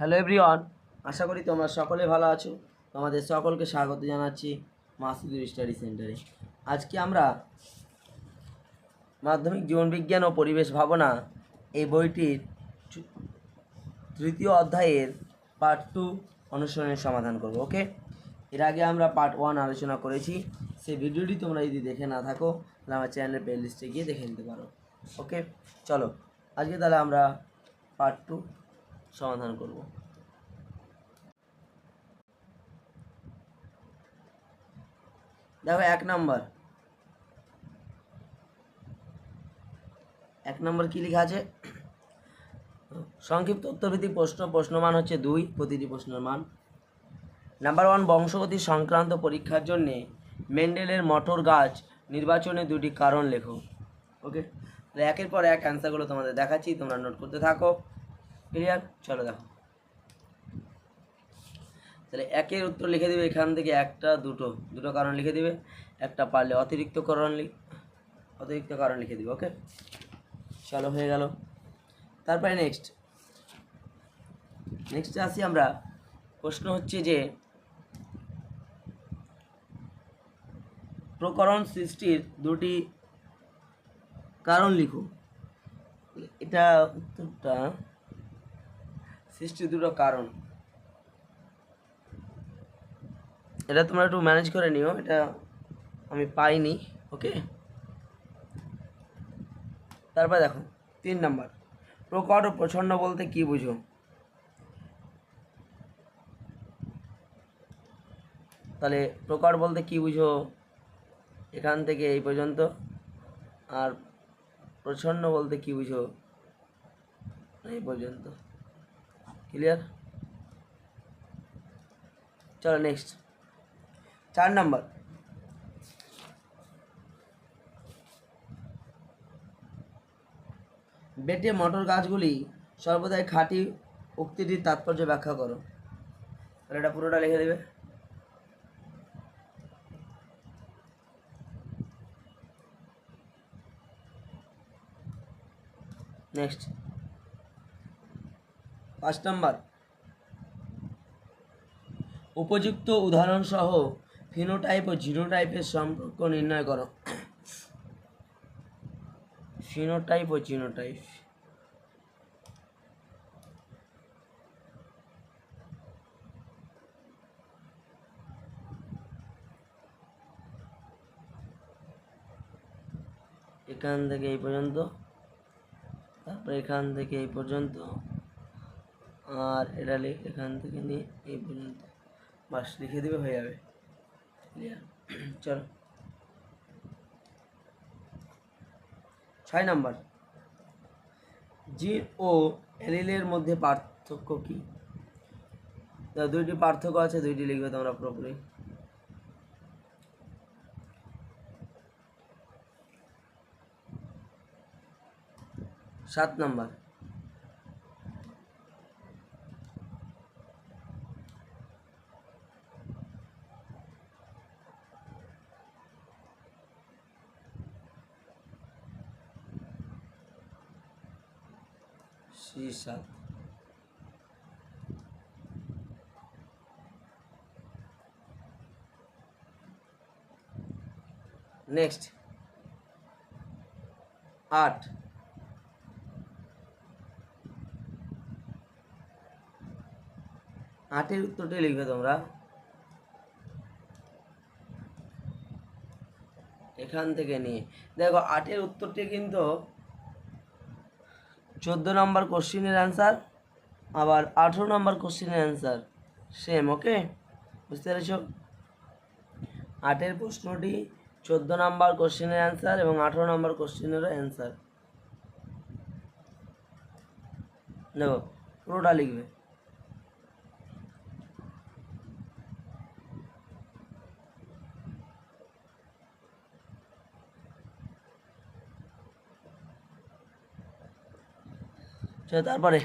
Hello everyone আশা করি তোমরা সকলে ভালো আছো। তোমাদের সকলকে স্বাগত জানাচ্ছি মাসুদুর স্টাডি সেন্টারে। আজকে আমরা মাধ্যমিক জীবনবিজ্ঞান ও পরিবেশ ভাবনা এই বইটির তৃতীয় অধ্যায়ের পার্ট টু অনুসরণের সমাধান করব ওকে এর আগে আমরা পার্ট ওয়ান আলোচনা করেছি। সেই ভিডিওটি তোমরা যদি দেখে না থাকো, তাহলে আমার চ্যানেলের প্লে লিস্টে গিয়ে দেখে নিতে পারো ওকে চলো, আজকে তাহলে আমরা পার্ট টু সমাধান করব। দেখো এক নাম্বার। এক নম্বর কি লেখা আছে? সংক্ষিপ্ত উত্তরভিত্তিক প্রশ্ন, প্রশ্নমান হচ্ছে দুই, প্রতিটি প্রশ্নের মান। নাম্বার ওয়ান, বংশগতি সংক্রান্ত পরীক্ষার জন্যে মেন্ডেলের মটর গাছ নির্বাচনে দুটি কারণ লেখো। ওকে? একের পর এক অ্যান্সারগুলো তোমাদের দেখাচ্ছি, তোমরা নোট করতে থাকো। ক্লিয়ার চলো দেখো। তাহলে একের উত্তর লিখে দিবে এখান থেকে একটা, দুটো। দুটো কারণ লিখে দিবে। একটা পারলে অতিরিক্ত কারণ অতিরিক্ত কারণ লিখে দিবে ওকে চলো, হয়ে গেল। তারপরে নেক্সট নেক্সটে আসি আমরা। প্রশ্ন হচ্ছে যে, প্রকরণ সৃষ্টির দুটি কারণ লিখো। এটা উত্তরটা সৃষ্টির দুটো কারণ। এটা তোমরা একটু ম্যানেজ করে নিও, এটা আমি পাইনি ওকে তারপর দেখো, তিন নাম্বার। প্রকট ও প্রচ্ছন্ন বলতে কি বুঝো? তাহলে প্রকট বলতে কি বুঝো? এখান থেকে এই পর্যন্ত। আর প্রচ্ছন্ন বলতে কি বুঝো? এই পর্যন্ত। ক্লিয়ার চলো নেক্সট চার নাম্বার বেটে মটর গাছগুলি সর্বদাই খাঁটি উক্তিটির তাৎপর্য ব্যাখ্যা করো। তাহলে এটা পুরোটা লিখে দেবে। নেক্সট পাঁচ নাম্বার। উপযুক্ত উদাহরণ সহ ফিনোটাইপ ও জিনোটাইপের সম্পর্ক নির্ণয় করো। ফিনোটাইপ ও জিনোটাইপ। এখান থেকে এই পর্যন্ত, তারপর এখান থেকে এই পর্যন্ত। আর এটা লিখ এখান থেকে নিয়ে এই পর্যন্ত। বাস, লিখে দেবে হয়ে যাবে। ক্লিয়ার চলো। ছয় নাম্বার। জিন ও এলিলের মধ্যে পার্থক্য কি? দুইটি পার্থক্য আছে, দুইটি লিখবে তোমরা পুরোপুরি সাত নাম্বার। সাত নেক্সট আট আটের উত্তরটাই লিখবে তোমরা। এখান থেকে নিয়ে। দেখো আটের উত্তরটি কিন্তু চোদ্দ নম্বর কোশ্চিনের অ্যান্সার আবার আঠেরো নম্বর কোশ্চিনের অ্যান্সার সেম ওকে বুঝতে পেরেছ? আটের প্রশ্নটি চোদ্দ নম্বর কোশ্চিনের অ্যান্সার এবং আঠেরো নম্বর কোশ্চিনেরও অ্যান্সার দেখো পুরোটা লিখবে। চলো তারপরে।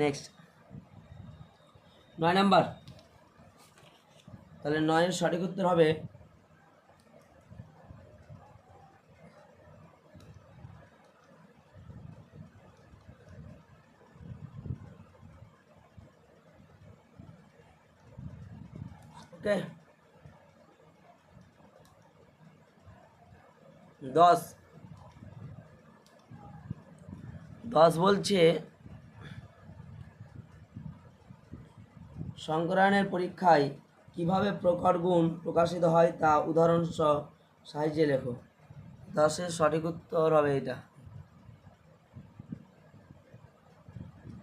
নেক্সট নয় নাম্বার। তাহলে নয়ের সঠিক উত্তর হবে দশ। দশ বলছে, সংকরায়নের পরীক্ষায় কীভাবে প্রকট গুণ প্রকাশিত হয় তা উদাহরণ সহ সাহায্যে লেখো। দশের সঠিক উত্তর হবে এটা।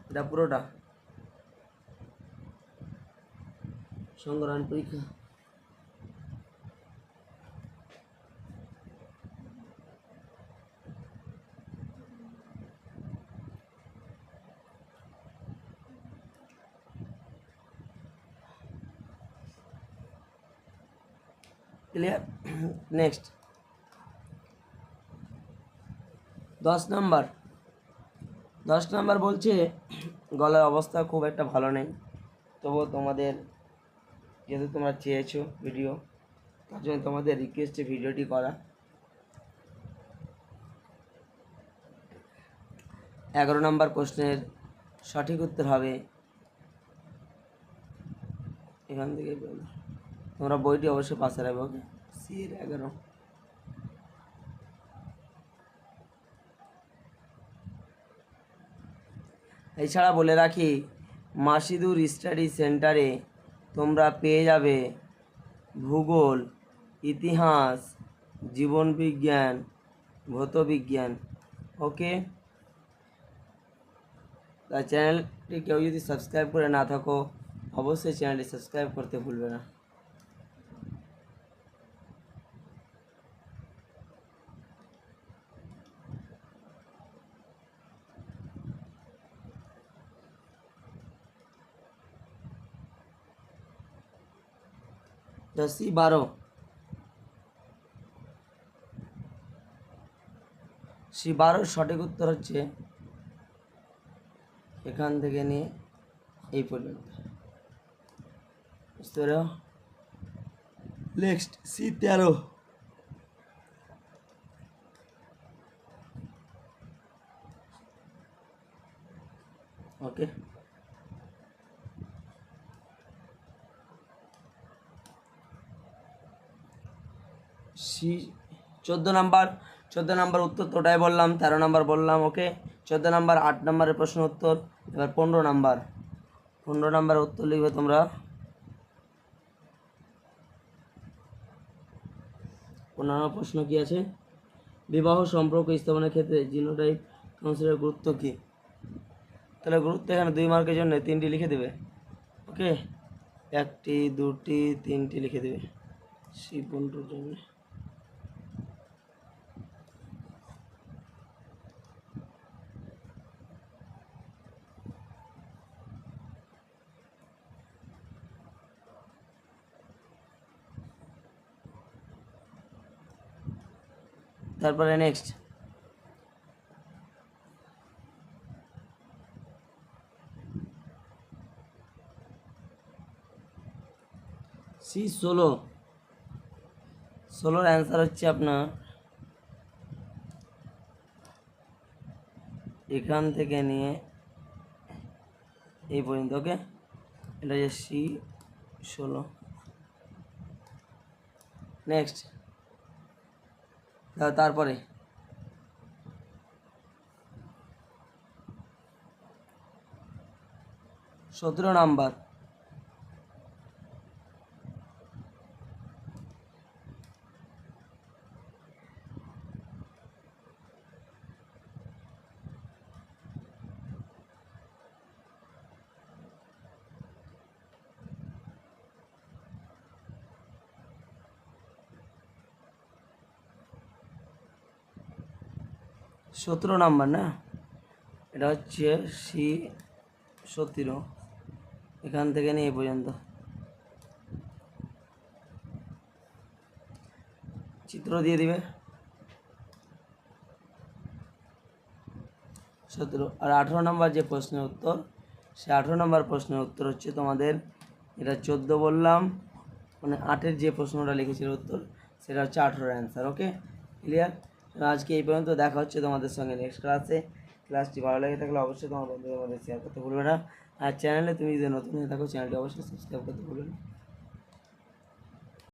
এটা পুরোটা। সংকরায়ন পরীক্ষা। ক্লিয়ার নেক্সট দশ নাম্বার। দশ নাম্বার বলছে, গলার অবস্থা খুব একটা ভালো নেই। তবুও তোমাদের, যেহেতু তোমরা চেয়েছো ভিডিও তার জন্য তোমাদের রিকোয়েস্টে ভিডিওটি করা। এগারো নম্বর প্রশ্নের সঠিক উত্তর হবে, এখান থেকে। তোমরা বইটি অবশ্যই পাশে রাখবে ওকে সি এর এগারো এছাড়া বলে রাখি মাসিদুর স্টাডি সেন্টারে তোমরা পেয়ে যাবে ভূগোল ইতিহাস জীবনবিজ্ঞান ভৌতবিজ্ঞান ওকে তা চ্যানেলটি কেউ যদি সাবস্ক্রাইব করে না থাকো অবশ্যই চ্যানেলটি সাবস্ক্রাইব করতে ভুলবে না দশই বারো। সি বারোর সঠিক উত্তর হচ্ছে এখান থেকে নিয়ে এই পর্যন্ত। বুঝতে পারো নেক্সট সি তেরো। ওকে সি, চোদ্দ নাম্বার চোদ্দ নাম্বার উত্তর তো ওটাই বললাম, তেরো নাম্বার বললাম, ওকে? চোদ্দ নাম্বার, আট নাম্বারের প্রশ্ন উত্তর, এবার পনেরো নাম্বার। পনেরো নাম্বার উত্তর লিখবে তোমরা। পনেরো প্রশ্ন কি আছে? বিবাহ সম্পর্ক স্থাপনের ক্ষেত্রে জিনোটাইপ কাউন্সিলের গুরুত্ব কী? তাহলে গুরুত্ব এখানে দুই মার্কের জন্য তিনটি লিখে দেবে। ওকে? একটি, দুটি, তিনটি লিখে দেবে। সি পনেরোর জন্য। তারপরে নেক্সট সি ষোলো। ষোলোর অ্যান্সার হচ্ছে আপনার, এখান থেকে নিয়ে এই পর্যন্ত ওকে এটা হচ্ছে সি ষোলো। নেক্সট তারপরে? সতেরো নাম্বার। সতেরো নাম্বার না? এটা হচ্ছে সি সতেরো। এখান থেকে নিয়ে পর্যন্ত। চিত্র দিয়ে দিবে। সতেরো। আর আঠেরো নম্বর যে প্রশ্নের উত্তর, সে আঠেরো নম্বর প্রশ্নের উত্তর হচ্ছে তোমাদের, এটা চোদ্দ বললাম মানে আটের যে প্রশ্নটা লিখেছিল উত্তর, সেটা হচ্ছে আঠেরোর অ্যান্সার ওকে ক্লিয়ার আজকে এই পর্যন্ত দেখা হচ্ছে তোমাদের সঙ্গে নেক্সট ক্লাসে ক্লাসটি ভালো লেগে থাকলে অবশ্যই তোমার বন্ধুদের মধ্যে শেয়ার করতে ভুলবে না। আর চ্যানেলে তুমি যদি নতুন হয়ে থাকো চ্যানেলটি অবশ্যই সাবস্ক্রাইব করতে ভুলবে না।